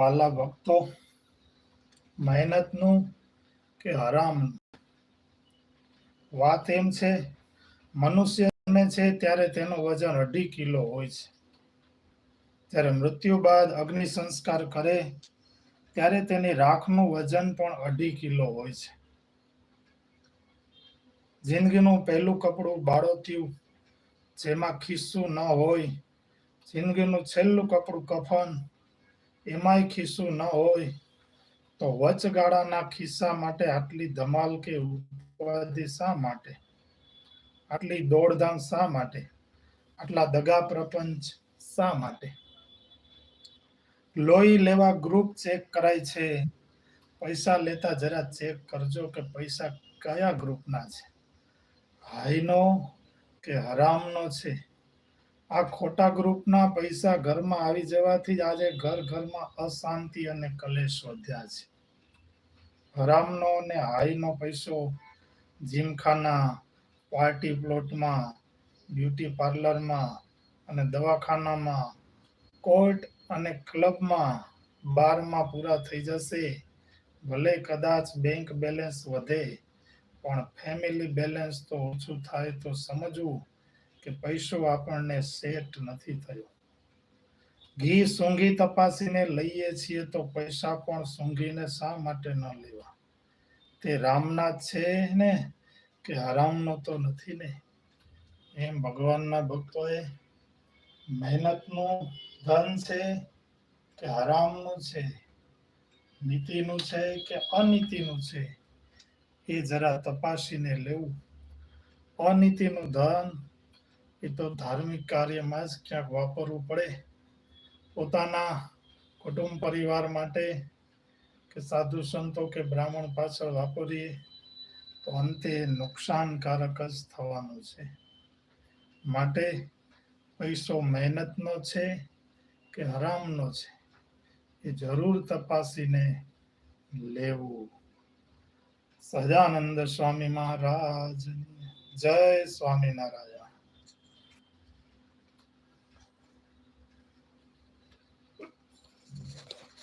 વાલા ભક્તો, મહેનતનું કે હરામનું? વાત એમ છે મનુષ્ય છે ત્યારે તેનું વજન અઢી કિલો હોય છે. ત્યારે મૃત્યુ બાદ અગ્નિ સંસ્કાર કરે, ત્યારે તેની રાખનું વજન પણ અઢી કિલો હોય છે. જિંદગીનું પહેલું કપડું બાળોત્યું જેમાં ખિસ્સું ન હોય. જિંદગીનું છેલ્લું કપડું કફન એમાંય ખિસ્સું ન હોય તો વચગાળાના ખિસ્સા માટે આટલી ધમાલ કે ઉપાધિ શા માટે? આટલી દોડધામ શા માટે? આટલા દગા પ્રપંચ શા માટે? લોહી લેવા ગ્રુપ ચેક કરાય છે. પૈસા લેતા જરા ચેક કરજો કે પૈસા કયા ગ્રુપના છે? હાઈનો કે હરામનો છે? આ ખોટા ગ્રુપના પૈસા ઘરમાં આવી જવાથી જ આજે ઘર ઘરમાં અશાંતિ અને કલેશ વધ્યા છે. હરામનો અને હાઈનો પૈસો જીમખાના પાર્ટી પ્લોટમાં, બ્યુટી પાર્લરમાં અને દવાખાનામાં, કોર્ટ અને ક્લબમાં બારમાં પૂરા થઈ જશે. ભલે કદાચ બેંક બેલેન્સ વધે, પણ ફેમિલી બેલેન્સ તો ઓછું થાય તો સમજવું કે પૈસો આપણને સેટ નથી થયો. ઘી સૂંઘી તપાસીને લઈએ છીએ તો પૈસા પણ સૂંઘીને શા માટે ન લેવા? તે રામના છે ને? કે હરામનો તો નથી ને? એમ ભગવાનના ભક્તોએ મહેનતનું ધન છે કે હરામનું છે? નીતિનું છે કે અનીતિનું છે? એ જરા તપાસીને લેવું. અનીતિનું ધન એ તો ધાર્મિક કાર્યમાં જ ક્યાંક વાપરવું પડે. પોતાના કુટુંબ પરિવાર માટે કે સાધુ સંતો કે બ્રાહ્મણ પાછળ વાપરીએ, તો અંતે નુકસાનકારક જ થવાનું છે. માટે પૈસો મહેનતનો છે કે હરામનો છે, એ જરૂર તપાસીને લેવું. સહજાનંદ સ્વામી મહારાજ જય સ્વામિનારાયણ.